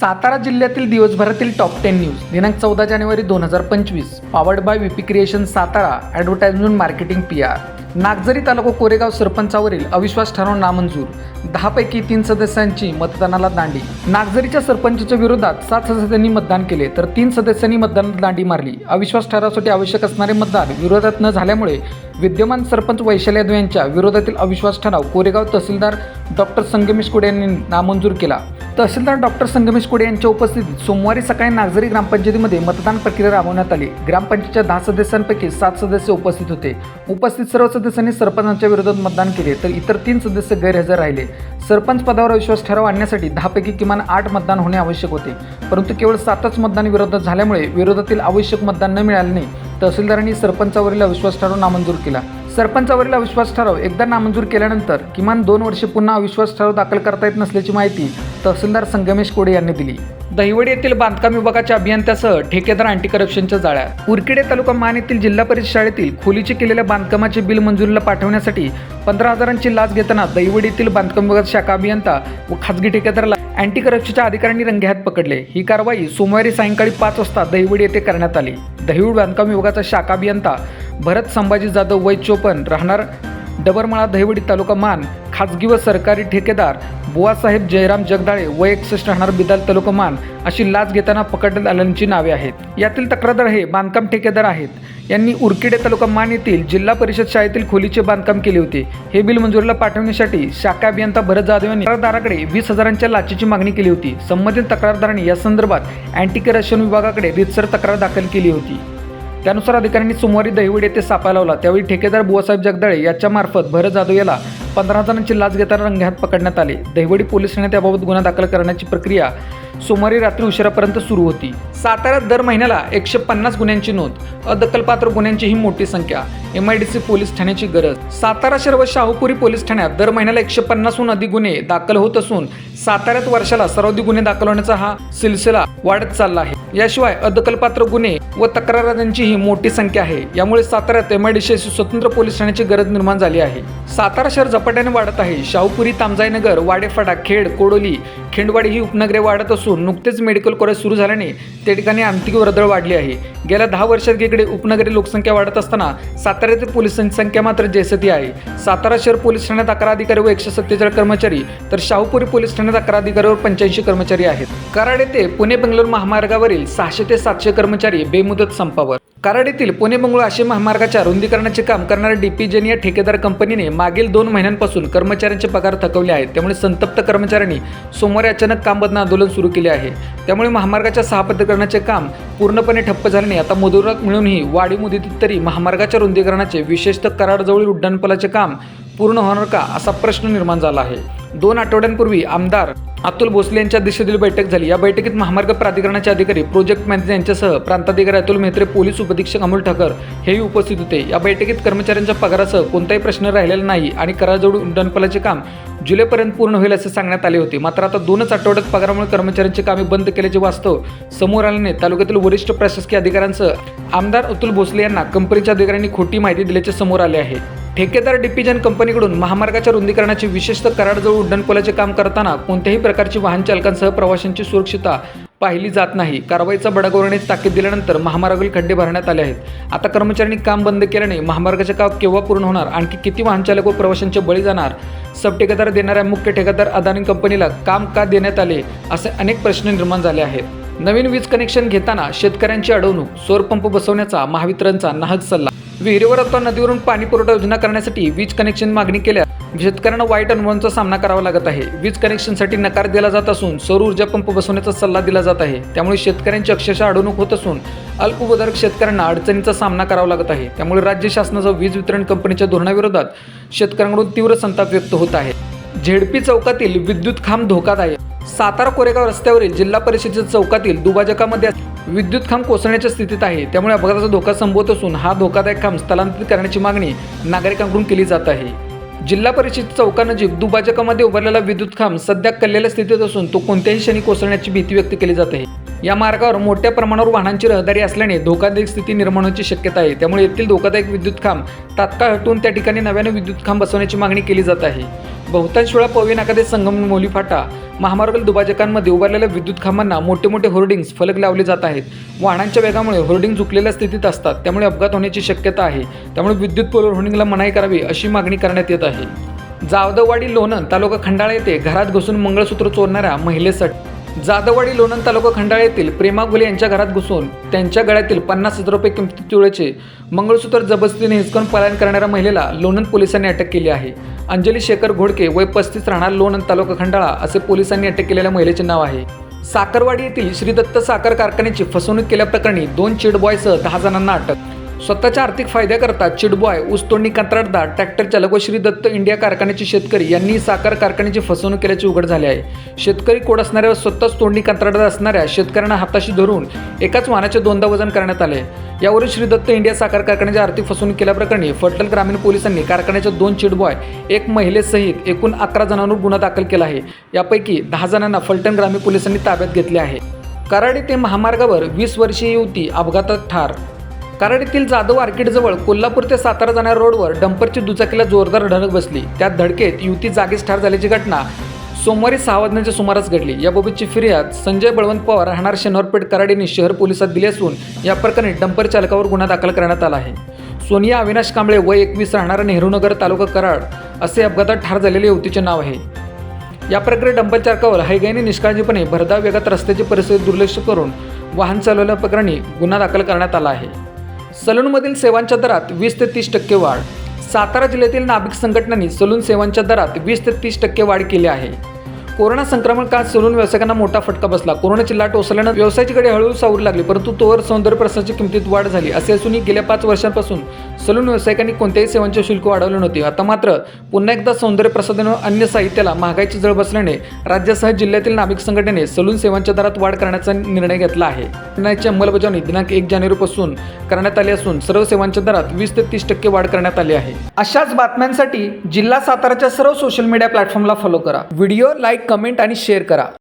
सातारा जिल्ह्यातील दिवसभरातील top ten news दिनांक चौदा जानेवारी दोन हजार पंचवीस. Powered by VP creation Satara advertisement marketing P R Nagzari taluka Koregaon सरपंचावरील अविश्वास ठराव नामंजूर. दहापैकी तीन सदस्यांची मतदानाला दांडी. नागझरीच्या सरपंचाच्या विरोधात सात सदस्यांनी मतदान केले तर तीन सदस्यांनी मतदानाला दांडी मारली. अविश्वास ठरावासाठी आवश्यक असणारे मतदान विरोधात न झाल्यामुळे विद्यमान सरपंच वैशाली यादव यांच्या विरोधातील अविश्वास ठराव कोरेगाव तहसीलदार डॉक्टर संगमेश कुडे यांनी नामंजूर केला. तहसीलदार डॉक्टर संगमेश कुडे यांच्या उपस्थितीत सोमवारी सकाळी नागझरी ग्रामपंचायतीमध्ये मतदान प्रक्रिया राबवण्यात आली. ग्रामपंचायतच्या दहा सदस्यांपैकी सात सदस्य उपस्थित होते. उपस्थित सर्व सदस्यांनी सरपंचांच्या विरोधात मतदान केले तर इतर तीन सदस्य गैरहजर राहिले. सरपंच पदावर विश्वास ठराव आणण्यासाठी दहापैकी किमान आठ मतदान होणे आवश्यक होते. परंतु केवळ सातच मतदान विरोधात झाल्यामुळे विरोधातील आवश्यक मतदान न मिळाल्याने तहसीलदारांनी सरपंचावरील अविश्वास ठराव नामंजूर केला. सरपंचावरील अविश्वास ठराव एकदा नामंजूर केल्यानंतर किमान दोन वर्षे पुन्हा अविश्वास ठराव दाखल करता येत नसल्याची माहिती तहसीलदार संगमेश कोडे यांनी दिली. दहिवडी येथील बांधकाम विभागाच्या अभियंत्यासह ठेकेदार अँटी करप्शनच्या जाळ्या. उरकिडे तालुका मान येथील जिल्हा परिषद शाळेतील खोलीचे केलेल्या बांधकामाचे बिल मंजुरीला पाठवण्यासाठी पंधरा हजारांची लाच घेताना दहिवडी येथील बांधकाम विभागात शाखा अभियंता व खासगी ठेकेदाराला अँटी करप्शनच्या अधिकाऱ्यांनी रंगेहात पकडले. ही कारवाई सोमवारी सायंकाळी पाच वाजता दहिवडी येथे करण्यात आली. दहिवड बांधकाम विभागाचा शाखा अभियंता भरत संभाजी जाधव वय चोपन राहणार डबरमाळा दहिवडी तालुका मान खाजगी व सरकारी ठेकेदार बुवासाहेब जयराम जगदाळे वय एकसष्ट राहणार बिदाल तालुका मान अशी लाच घेताना पकडण्यात आल्याची नावे आहेत. यातील तक्रारदार हे बांधकाम ठेकेदार आहेत. यांनी उरकिडे तालुका मान येथील जिल्हा परिषद शाळेतील खोलीचे बांधकाम केले होते. हे बिल मंजुरीला पाठवण्यासाठी शाखा अभियंता भरत जाधव यांनी तक्रारदाराकडे वीस हजारांच्या लाचेची मागणी केली होती. संबंधित तक्रारदारांनी या संदर्भात अँटी करप्शन विभागाकडे रितसर तक्रार दाखल केली होती. त्यानुसार अधिकाऱ्यांनी सोमवारी दहिवड येथे सापा लावला. त्यावेळी ठेकेदार बुवासाहेब जगदाळे यांच्यामार्फत भरत जाधव याला पंधरा जणांची लाच घेताना रंगेहात पकडण्यात आले. दहिवडी पोलीस ठाण्यात याबाबत गुन्हा दाखल करण्याची प्रक्रिया सोमवारी रात्री उशिरापर्यंत सुरू होती. साताऱ्यात दर महिन्याला एकशे पन्नास गुन्ह्यांची नोंद अदखलपात्र गुन्ह्यांची ही मोठी संख्या. M I D C police ठाण्याची गरज. सातारा शहर व शाहूपुरी पोलीस ठाण्यात दर महिन्याला एकशे पन्नासहून अधिक गुन्हे दाखल होत असून साताऱ्यात वर्षाला सर्वाधिक गुन्हे दाखल होण्याचा हा सिलसिला वाढत चालला आहे. याशिवाय अदखलपात्र गुन्हे व तक्रारदारांची ही मोठी संख्या आहे. यामुळे साताऱ्यात एम आय डी स्वतंत्र पोलीस ठाण्याची गरज निर्माण झाली आहे. सातारा शहर झपाट्याने वाढत आहे. शाहूपुरी तामजाईनगर वाडेफाटा खेड कोडोली खिंडवाडी ही उपनगरे वाढत असून नुकतेच मेडिकल कॉलेज सुरू झाल्याने त्या ठिकाणी आंतरिक वर्दळ वाढली आहे. गेल्या दहा वर्षात इकडे उपनगरी लोकसंख्या वाढत असताना साताऱ्यातील पोलिसांची संख्या मात्र जैसती आहे. सातारा शहर पोलीस ठाण्यात अकरा अधिकारी व एकशे सत्तेचाळीस कर्मचारी तर शाहूपुरी पोलीस ठाण्यात अकरा अधिकारी व पंच्याऐंशी कर्मचारी आहेत. कराड येथे पुणे बेंगलोर महामार्गावरील सहाशे ते सातशे कर्मचारी बेमुदत संपावर. कराड येथील पुणे बंगळूर आशे महामार्गाच्या रुंदीकरणाचे काम करणाऱ्या डीपीजेन या ठेकेदार कंपनीने मागील दोन महिन्यांपासून कर्मचाऱ्यांचे पगार थकवले आहेत. त्यामुळे संतप्त कर्मचाऱ्यांनी सोमवारी अचानक काम बंद आंदोलन सुरू केले आहे. त्यामुळे महामार्गाच्या सहापदीकरणाचे काम पूर्णपणे ठप्प झाल्याने आता मुदुरात मिळूनही वाढीव मुदतीत तरी महामार्गाच्या रुंदीकरणाचे विशेषतः कराडजवळील उड्डाणपुलाचे काम पूर्ण होणार का असा प्रश्न निर्माण झाला आहे. दोन आठवड्यांपूर्वी आमदार अतुल भोसले यांच्या अध्यक्षतेतील बैठक झाली. या बैठकीत महामार्ग प्राधिकरणाचे अधिकारी प्रोजेक्ट मॅनेजर यांच्यासह प्रांताधिकारी अतुल मेहत्रे पोलीस उपधीक्षक अमोल ठाकर हेही उपस्थित होते. या बैठकीत कर्मचाऱ्यांच्या पगारासह कोणताही प्रश्न राहिलेला नाही आणि कराजवळ उड्डाणपुलाचे काम जुलैपर्यंत पूर्ण होईल असे सांगण्यात आले होते. मात्र आता दोनच आठवड्यात पगारामुळे कर्मचाऱ्यांची कामे बंद केल्याचे वास्तव समोर आल्याने तालुक्यातील वरिष्ठ प्रशासकीय अधिकाऱ्यांसह आमदार अतुल भोसले यांना कंपनीच्या अधिकाऱ्यांनी खोटी माहिती दिल्याचे समोर आले आहे. ठेकेदार डिपिजन कंपनीकडून महामार्गाच्या रुंदीकरणाचे विशेषतः कराडजवळ उड्डाणपुलाचे काम करताना कोणत्याही प्रकारची वाहन चालकांसह प्रवाशांची सुरक्षितता पाहिली जात नाही. कारवाईचा बडागोरणे ताकीद दिल्यानंतर महामार्गावरील खड्डे भरण्यात आले आहेत. आता कर्मचाऱ्यांनी काम बंद केल्याने महामार्गाचे काम केव्हा पूर्ण होणार? आणखी किती वाहन चालक व प्रवाशांचे बळी जाणार? सब ठेकेदार देणाऱ्या मुख्य ठेकेदार अदानी कंपनीला काम का देण्यात आले? असे अनेक प्रश्न निर्माण झाले आहेत. नवीन वीज कनेक्शन घेताना शेतकऱ्यांची अडवणूक सौरपंप बसवण्याचा महावितरणचा नाहक सल्ला विहिरीवर अथवा नदीवरून पाणी पुरवठा योजना करण्यासाठी वीज कनेक्शन मागणी केल्यास शेतकऱ्यांना वाईट अनुभवांचा सामना करावा लागत आहे. वीज कनेक्शनसाठी नकार दिला जात असून सौर ऊर्जा पंप बसवण्याचा सल्ला दिला जात आहे. त्यामुळे शेतकऱ्यांची अक्षरशः अडवणूक होत असून अल्पभूधारक शेतकऱ्यांना अडचणीचा सामना करावा लागत आहे. त्यामुळे राज्य शासनाचा वीज वितरण कंपनीच्या धोरणाविरोधात शेतकऱ्यांकडून तीव्र संताप व्यक्त होत आहे. झेडपी चौकातील विद्युत खांब धोकादायक. सातारा कोरेगाव रस्त्यावरील जिल्हा परिषदेच्या चौकातील दुभाजकामध्ये विद्युत खांब कोसळण्याच्या स्थितीत आहे. त्यामुळे अपघाताचा धोका संभवत असून हा धोकादायक खांब स्थलांतरित करण्याची मागणी नागरिकांकडून केली जात आहे. जिल्हा परिषद चौकानजीक दुभाजकामध्ये उभारलेला विद्युत खांब सध्या कल्लेल्या स्थितीत असून तो कोणत्याही क्षणी कोसळण्याची भीती व्यक्त केली जात आहे. या मार्गावर मोठ्या प्रमाणावर वाहनांची रहदारी असल्याने धोकादायक स्थिती निर्माण होण्याची शक्यता आहे. त्यामुळे येथील धोकादायक विद्युत खांब तात्काळ हटवून त्या ठिकाणी नव्याने विद्युत खांब बसवण्याची मागणी केली जात आहे. बहुतांश वेळा पवई नाकादे संगम मोली फाटा महामार्गातील दुभाजकांमध्ये उभारलेल्या विद्युत खांबांना मोठे मोठे होर्डिंग्स फलक लावले जात आहेत. वाहनांच्या वेगामुळे होर्डिंग झुकलेल्या स्थितीत असतात. त्यामुळे अपघात होण्याची शक्यता आहे. त्यामुळे विद्युत पोलर होर्डिंगला मनाई करावी अशी मागणी करण्यात येत आहे. जावदवाडी लोणंद तालुका खंडाळा येथे घरात घुसून मंगळसूत्र चोरणाऱ्या महिलेसाठी जाधववाडी लोणंद तालुका खंडाळा येथील प्रेमा गुले यांच्या घरात घुसून त्यांच्या गळ्यातील पन्नास हजार रुपये किमती तुळेचे मंगळसूत्र जबरदस्तीने हिसकून पलायन करणाऱ्या महिलेला लोणंद पोलिसांनी अटक केली आहे. अंजली शेखर घोडके वय पस्तीस राहणार लोणंद तालुका खंडाळा असे पोलिसांनी अटक केलेल्या महिलेचे नाव आहे. साखरवाडी येथील श्री दत्त साखर कारखान्याची फसवणूक केल्याप्रकरणी दोन चिडबॉयसह दहा जणांना अटक स्वतःच्या आर्थिक फायद्याकरता चिडबॉय ऊसतोडणी कंत्राटदार ट्रॅक्टर चालक व श्री दत्त इंडिया कारखान्याचे शेतकरी यांनी साखर कारखान्याची फसवणूक केल्याचे उघड झाले आहे. शेतकरी कोड असणाऱ्या व स्वतःच तोडणी कंत्राटदार असणाऱ्या शेतकऱ्यांना हाताशी धरून एकाच वाहनाचे दोनदा वजन करण्यात आले. यावरून श्री दत्त इंडिया साखर कारखान्याची आर्थिक फसवणूक केल्याप्रकरणी फलटण ग्रामीण पोलिसांनी कारखान्याच्या दोन चिडबॉय एक महिलेसहित एकूण अकरा जणांवर गुन्हा दाखल केला आहे. यापैकी दहा जणांना फलटण ग्रामीण पोलिसांनी ताब्यात घेतले आहे. कराडी ते महामार्गावर वीस वर्षीय युवती अपघातात ठार कराडीतील जाधव आर्किडजवळ कोल्हापूर ते सातारा जाणाऱ्या रोडवर डंपरची दुचाकीला जोरदार धडक बसली. त्यात धडकेत युवती जागीच ठार झाल्याची घटना सोमवारी सहा वाजण्याच्या सुमारास घडली. याबाबतची फिर्याद संजय बळवंत पवार राहणार शनिवारपेठ कराड यांनी शहर पोलिसात दिली असून या प्रकरणी डंपर चालकावर गुन्हा दाखल करण्यात आला आहे. सोनिया अविनाश कांबळे वय एकवीस राहणारा नेहरूनगर तालुका कराड असे अपघातात ठार झालेल्या युवतीचे नाव आहे. या प्रकारे डंपर चालकावर हायगाईने निष्काळजीपणे भरधाव वेगात रस्त्याची परिस्थिती दुर्लक्ष करून वाहन चालवल्या प्रकरणी गुन्हा दाखल करण्यात आला आहे. सलूनमधील सेवांच्या दरात वीस ते तीस टक्के वाढ. सातारा जिल्ह्यातील नाभिक संघटनांनी सलून सेवांच्या दरात वीस ते तीस टक्के वाढ केली आहे. कोरोना संक्रमण काळ सलून व्यावसायिकांना मोठा फटका बसला. कोरोनाची लाट ओसरल्यानं व्यवसायाची कडे हळूहळू सावरू लागली परंतु तोवर सौंदर्य प्रसाराची किमतीत वाढ झाली. असे असूनही गेल्या पाच वर्षांपासून सलून व्यावसायिकांनी कोणत्याही सेवांचे शुल्क वाढवले नव्हते. आता मात्र पुन्हा एकदा सौंदर्य प्रसाधन व अन्य साहित्याला महागाईची जळ बसल्याने राज्यासह जिल्ह्यातील नाभिक संघटनेने सलून सेवांच्या दरात वाढ करण्याचा निर्णय घेतला आहे. निर्णयाची अंमलबजावणी दिनांक एक जानेवारीपासून करण्यात आली असून सर्व सेवांच्या दरात वीस ते तीस टक्के वाढ करण्यात आली आहे. अशाच बातम्यांसाठी जिल्हा साताराच्या सर्व सोशल मीडिया प्लॅटफॉर्मला फॉलो करा. व्हिडिओ लाईक कमेंट आणि शेअर करा.